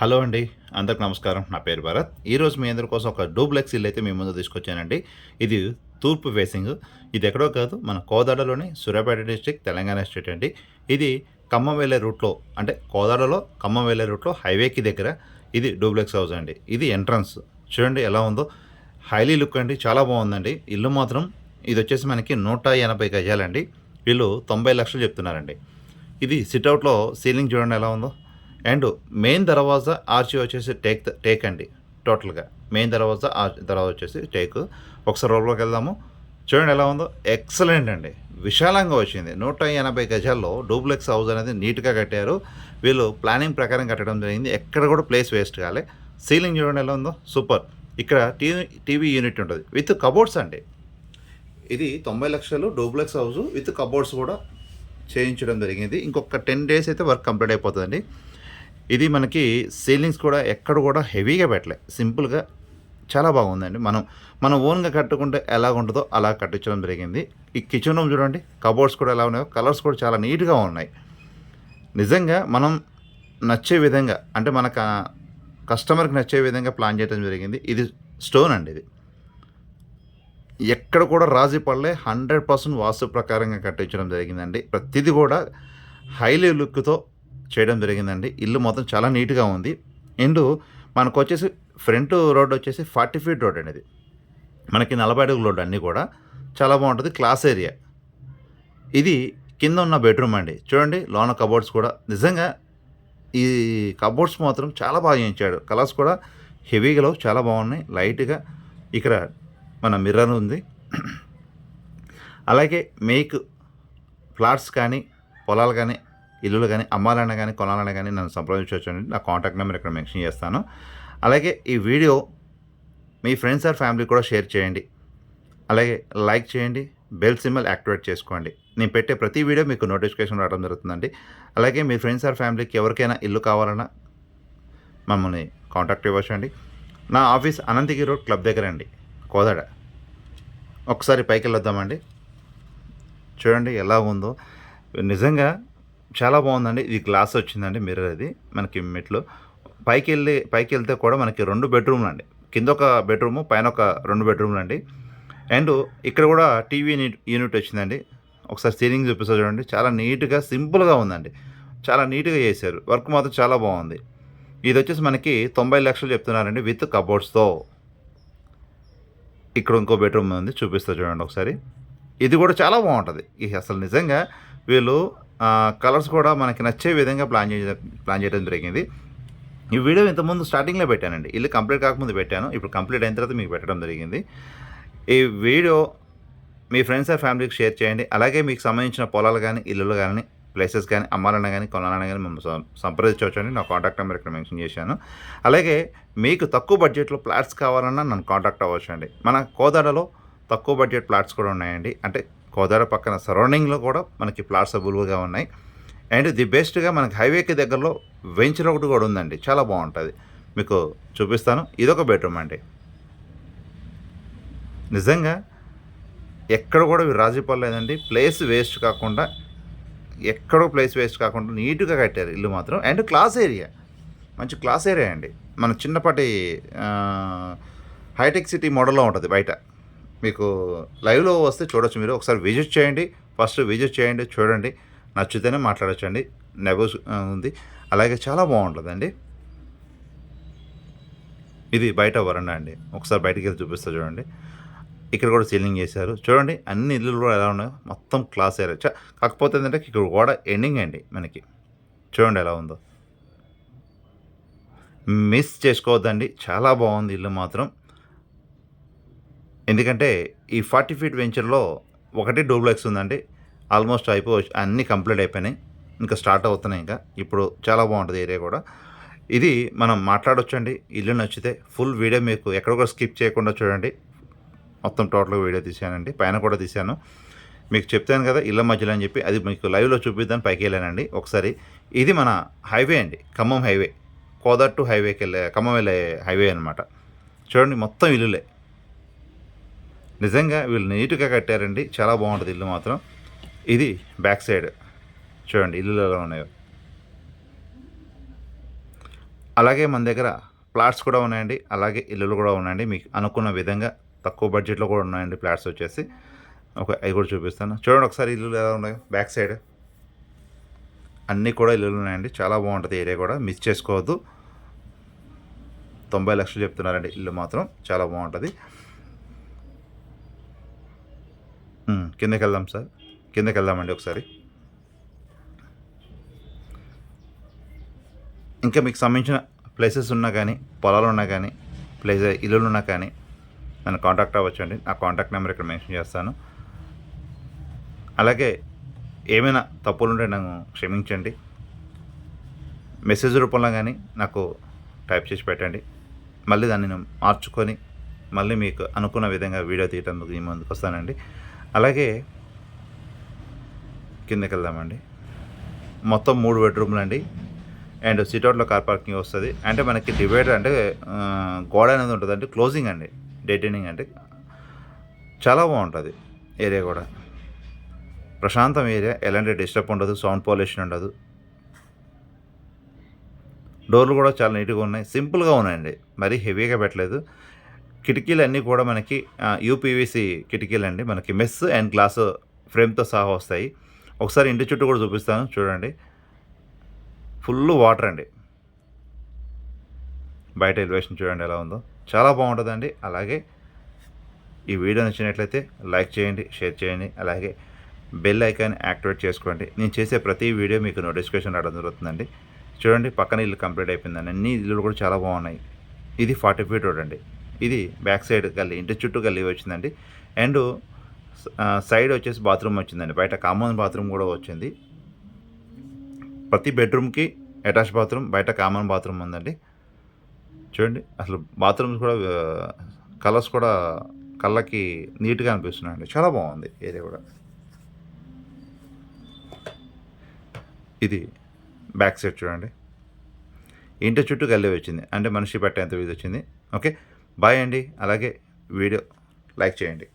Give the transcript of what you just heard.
Hello అండి అందరికి నమస్కారం. నా పేరు భరత్. ఈరోజు మీ అందరి కోసం ఒక డూప్లెక్స్ ఇల్లు అయితే మీ ముందు తీసుకొచ్చానండి. ఇది తూర్పు ఫేసింగ్. ఇది ఎక్కడో కాదు మన కోదాడలోని సూర్యాపేట డిస్టిక్ తెలంగాణ స్టేట్ అండి. ఇది ఖమ్మం వెళ్ళే రూట్లో అంటే కోదాడలో ఖమ్మం వెళ్ళే రూట్లో హైవేకి దగ్గర ఇది డూప్లెక్స్ హౌస్ అండి. ఇది ఎంట్రన్స్. చూడండి ఎలా ఉందో. హైలీ లుక్ అండి చాలా బాగుందండి. ఇల్లు మాత్రం ఇది వచ్చేసి మనకి నూట ఎనభై గజాలండి. వీళ్ళు తొంభై లక్షలు చెప్తున్నారండి. ఇది సిట్అవుట్లో సీలింగ్ చూడండి ఎలా ఉందో. అండ్ మెయిన్ దర్వాజా ఆర్చి వచ్చేసి టేక్ టేక్ అండి టోటల్గా. మెయిన్ దర్వాజా ఆర్చ్ దర్వాజా వచ్చేసి టేక్. ఒకసారి రోడ్లోకి వెళ్దాము. చూడండి ఎలా ఉందో. ఎక్సలెంట్ అండి. విశాలంగా వచ్చింది. నూట ఎనభై గజాల్లో డూప్లెక్స్ హౌస్ అనేది నీట్గా కట్టారు. వీళ్ళు ప్లానింగ్ ప్రకారం కట్టడం జరిగింది. ఎక్కడ కూడా ప్లేస్ వేస్ట్ కాలే. సీలింగ్ చూడండి ఎలా ఉందో. సూపర్. ఇక్కడ టీవీ టీవీ యూనిట్ ఉంటుంది. విత్ కబోర్డ్స్ అండి. ఇది తొంభై లక్షలు డూప్లెక్స్ హౌస్. విత్ కబోర్డ్స్ కూడా చేయించడం జరిగింది. ఇంకొక టెన్ డేస్ అయితే వర్క్ కంప్లీట్ అయిపోతుందండి. ఇది మనకి సీలింగ్స్ కూడా ఎక్కడ కూడా హెవీగా పెట్టలే. సింపుల్గా చాలా బాగుందండి. మనం మనం ఓన్గా కట్టుకుంటే ఎలా ఉంటుందో అలా కట్టించడం జరిగింది. ఈ కిచెన్ రూమ్ చూడండి కబోర్డ్స్ కూడా ఎలా ఉన్నాయో కలర్స్ కూడా చాలా నీట్గా ఉన్నాయి. నిజంగా మనం నచ్చే విధంగా అంటే మన కస్టమర్కి నచ్చే విధంగా ప్లాన్ చేయడం జరిగింది. ఇది స్టోన్ అండి ఇది. ఎక్కడ కూడా రాజీ పడలే హండ్రెడ్ పర్సెంట్ వాస్తు ప్రకారంగా కట్టించడం జరిగిందండి. ప్రతిదీ కూడా హైలీ లుక్తో చేయడం జరిగిందండి. ఇల్లు మొత్తం చాలా నీట్గా ఉంది. ఇండు మనకు వచ్చేసి ఫ్రంట్ రోడ్ వచ్చేసి ఫార్టీ ఫీట్ రోడ్ అండి ఇది. మనకి నలభై అడుగుల రోడ్ అన్నీ కూడా. చాలా బాగుంటుంది. Class area. ఇది కింద ఉన్న బెడ్రూమ్ అండి. చూడండి లోన కబోర్డ్స్ కూడా. నిజంగా ఈ కబోర్డ్స్ మాత్రం చాలా బాగా చేయించాడు. కలర్స్ కూడా హెవీగా చాలా బాగున్నాయి. లైట్గా ఇక్కడ మన మిర్రర్ ఉంది. అలాగే మేక్ ఫ్లాట్స్ కానీ పొలాలు కానీ ఇల్లులు కానీ అమ్మాలన్నా కానీ కొనాలన్నా కానీ నన్ను సంప్రదించవచ్చు అండి నా కాంటాక్ట్ నెంబర్ ఇక్కడ మెన్షన్ చేస్తాను. అలాగే ఈ వీడియో మీ ఫ్రెండ్స్ ఆర్ ఫ్యామిలీ కూడా షేర్ చేయండి. అలాగే లైక్ చేయండి బెల్ సింబల్ యాక్టివేట్ చేసుకోండి. నేను పెట్టే ప్రతి వీడియో మీకు నోటిఫికేషన్ రావడం జరుగుతుందండి. అలాగే మీ ఫ్రెండ్స్ ఆర్ ఫ్యామిలీకి ఎవరికైనా ఇల్లు కావాలన్నా మమ్మల్ని కాంటాక్ట్ ఇవ్వచ్చండి. నా ఆఫీస్ అనంతగిరి రోడ్ క్లబ్ దగ్గర అండి కోదాడ. ఒకసారి పైకి వెళ్ళొద్దామండి చూడండి ఎలా ఉందో. నిజంగా చాలా బాగుందండి. ఇది గ్లాస్ వచ్చిందండి మిర్రర్ అది మనకి మెట్లు. పైకి వెళ్ళి పైకి వెళ్తే కూడా మనకి రెండు బెడ్రూమ్లు అండి. కింద ఒక బెడ్రూమ్ పైన ఒక రెండు బెడ్రూమ్లు అండి. అండ్ ఇక్కడ కూడా టీవీ యూనిట్ వచ్చిందండి. ఒకసారి సీలింగ్ చూపిస్తా చూడండి. చాలా నీట్గా సింపుల్గా ఉందండి. చాలా నీట్గా చేశారు. వర్క్ మాత్రం చాలా బాగుంది. ఇది వచ్చేసి మనకి తొంభై లక్షలు చెప్తున్నారండి విత్ కబోర్డ్స్తో. ఇక్కడ ఇంకో బెడ్రూమ్ ఉంది చూపిస్తా చూడండి ఒకసారి. ఇది కూడా చాలా బాగుంటుంది. అసలు నిజంగా వీళ్ళు కలర్స్ కూడా మనకి నచ్చే విధంగా ప్లాన్ చేయ ప్లాన్ చేయడం జరిగింది. ఈ వీడియో ఇంతకుముందు స్టార్టింగ్లో పెట్టానండి. ఇల్లు కంప్లీట్ కాకముందు పెట్టాను. ఇప్పుడు కంప్లీట్ అయిన తర్వాత మీకు పెట్టడం జరిగింది. ఈ వీడియో మీ ఫ్రెండ్స్ అండ్ ఫ్యామిలీకి షేర్ చేయండి. అలాగే మీకు సంబంధించిన పొలాలు కానీ ఇల్లులు కానీ ప్లేసెస్ కానీ అమ్మాలన్నా కానీ కొనాలన్నా కానీ మేము సం- సంప్రదించవచ్చండి. నా కాంటాక్ట్ నెంబర్ ఇక్కడ మెన్షన్ చేశాను. అలాగే మీకు తక్కువ బడ్జెట్లో ప్లాట్స్ కావాలన్నా నన్ను కాంటాక్ట్ అవ్వచ్చు అండి మన కోదాడలో తక్కువ బడ్జెట్ ప్లాట్స్ కూడా ఉన్నాయండి. అంటే కోదాడ పక్కన సరౌండింగ్లో కూడా మనకి ప్లాట్స్ అవైలబుల్గా ఉన్నాయి. అండ్ ది బెస్ట్గా మనకి హైవేకి దగ్గరలో వెంచర్ ఒకటి కూడా ఉందండి. చాలా బాగుంటుంది. మీకు చూపిస్తాను. ఇదొక బెడ్రూమ్ అండి. నిజంగా ఎక్కడ కూడా ఇవి ప్లేస్ వేస్ట్ కాకుండా ఎక్కడో ప్లేస్ వేస్ట్ కాకుండా నీట్గా కట్టారు ఇల్లు మాత్రం. And class area. మంచి క్లాస్ ఏరియా అండి. మన చిన్నపాటి హైటెక్ సిటీ మోడల్లో ఉంటుంది బయట. మీకు లైవ్లో వస్తే చూడొచ్చు మీరు. ఒకసారి విజిట్ చేయండి. ఫస్ట్ విజిట్ చేయండి చూడండి. నచ్చితేనే మాట్లాడచ్చండి. నెబోస్ ఉంది. అలాగే చాలా బాగుంటుందండి. ఇది బయట వరండా అండి. ఒకసారి బయటికి వెళ్ళి చూపిస్తా చూడండి. ఇక్కడ కూడా సీలింగ్ చేశారు. చూడండి అన్ని ఇల్లులు కూడా ఎలా ఉన్నాయో. మొత్తం క్లాస్ ఏరియా కాకపోతే ఏంటంటే ఇక్కడ గోడ ఎండింగ్ అండి మనకి. చూడండి ఎలా ఉందో. మిస్ చేసుకోవద్దండి. చాలా బాగుంది ఇల్లు మాత్రం. ఎందుకంటే ఈ ఫార్టీ ఫీట్ వెంచర్లో ఒకటి డూప్లెక్స్ ఉందండి. ఆల్మోస్ట్ అయిపో అన్నీ కంప్లీట్ అయిపోయినాయి. ఇంకా స్టార్ట్ అవుతున్నాయి ఇంకా. ఇప్పుడు చాలా బాగుంటుంది ఏరియా కూడా. ఇది మనం మాట్లాడొచ్చండి. ఇల్లు నచ్చితే ఫుల్ వీడియో మీకు ఎక్కడ కూడా స్కిప్ చేయకుండా చూడండి. మొత్తం టోటల్గా వీడియో తీసానండి. పైన కూడా తీశాను మీకు చెప్తాను కదా ఇళ్ళ మధ్యలో అని చెప్పి. అది మీకు లైవ్లో చూపిద్దాను పైకి వెళ్ళానండి. ఒకసారి ఇది మన హైవే అండి. ఖమ్మం హైవే. కోదాట్ టు హైవేకి వెళ్ళే ఖమ్మం వెళ్ళే హైవే అనమాట చూడండి మొత్తం ఇల్లులే. నిజంగా వీళ్ళు నీట్గా కట్టారండి. చాలా బాగుంటుంది ఇల్లు మాత్రం. ఇది బ్యాక్ సైడ్. చూడండి ఇల్లులు ఎలా ఉన్నాయో. అలాగే మన దగ్గర ప్లాట్స్ కూడా ఉన్నాయండి. అలాగే ఇల్లులు కూడా ఉన్నాయండి. మీకు అనుకున్న విధంగా తక్కువ బడ్జెట్లో కూడా ఉన్నాయండి ప్లాట్స్ వచ్చేసి. ఒక అవి కూడా చూపిస్తాను. చూడండి ఒకసారి ఇల్లులు ఎలా ఉన్నాయో. Back side. అన్నీ కూడా ఇల్లులు ఉన్నాయండి. చాలా బాగుంటుంది ఏరియా కూడా. మిస్ చేసుకోవద్దు. తొంభై లక్షలు చెప్తున్నారండి ఇల్లు మాత్రం. చాలా బాగుంటుంది. కిందకి వెళ్దాం సార్. కిందకి వెళ్దామండి ఒకసారి. ఇంకా మీకు సంబంధించిన ప్లేసెస్ ఉన్నా కానీ పొలాలు ఉన్నా కానీ ప్లేస్ ఇల్లులు ఉన్నా కానీ నన్ను కాంటాక్ట్ అవ్వచ్చండి. నా కాంటాక్ట్ నెంబర్ ఇక్కడ మెన్షన్ చేస్తాను. అలాగే ఏమైనా తప్పులు ఉంటే నన్ను క్షమించండి. మెసేజ్ రూపంలో కానీ నాకు టైప్ చేసి పెట్టండి. మళ్ళీ దాన్ని నేను మార్చుకొని మళ్ళీ మీకు అనుకున్న విధంగా వీడియో తీయటందుకు ముందుకు వస్తానండి. అలాగే కిందకి వెళ్దామండి. మొత్తం మూడు బెడ్రూమ్లు అండి అండ్ సిట్అవుట్లో కార్ పార్కింగ్ వస్తుంది. అంటే మనకి డివైడర్ అంటే గోడ అనేది ఉంటుంది అంటే క్లోజింగ్ అండి డెటైనింగ్ అంటే చాలా బాగుంటుంది ఏరియా కూడా. ప్రశాంతం ఏరియా. ఎలాంటి డిస్టర్బ్ ఉండదు. సౌండ్ పొల్యూషన్ ఉండదు. డోర్లు కూడా చాలా నీట్గా ఉన్నాయి. సింపుల్గా ఉన్నాయండి. మరీ హెవీగా పెట్టలేదు. కిటికీలు అన్నీ కూడా మనకి యూపీవీసీ కిటికీలు అండి మనకి మెస్ అండ్ గ్లాస్ ఫ్రేమ్తో సహా వస్తాయి. ఒకసారి ఇంటి చుట్టూ కూడా చూపిస్తాను చూడండి. ఫుల్ వాటర్ అండి. బయట ఎలివేషన్ చూడండి ఎలా ఉందో. చాలా బాగుంటుందండి. అలాగే ఈ వీడియో నచ్చినట్లయితే లైక్ చేయండి షేర్ చేయండి. అలాగే బెల్ ఐకాన్ యాక్టివేట్ చేసుకోండి. నేను చేసే ప్రతి వీడియో మీకు నోటిఫికేషన్ రావడం జరుగుతుందండి. చూడండి పక్కన ఇల్లు కంప్లీట్ అయిపోయిందండి. అన్ని ఇల్లులు కూడా చాలా బాగున్నాయి. ఇది ఫార్టీ ఫీట్ రోడ్ అండి. ఇది బ్యాక్ సైడ్ గల్లీ ఇంటి చుట్టూ గల్లీ వచ్చిందండి. అండ్ సైడ్ వచ్చేసి బాత్రూమ్ వచ్చిందండి. బయట కామన్ బాత్రూమ్ కూడా వచ్చింది. ప్రతి బెడ్రూమ్కి అటాచ్ బాత్రూమ్ బయట కామన్ బాత్రూమ్ ఉందండి. చూడండి అసలు బాత్రూమ్స్ కూడా కలర్స్ కూడా కళ్ళకి నీట్గా అనిపిస్తున్నాయండి. చాలా బాగుంది ఏరియా కూడా. ఇది బ్యాక్ సైడ్ చూడండి. ఇంటి చుట్టూ గల్లీ వచ్చింది. అంటే మనిషి పెట్టేంత వీధి వచ్చింది. ఓకే. బాయ్ అండి. అలాగే వీడియో లైక్ చేయండి.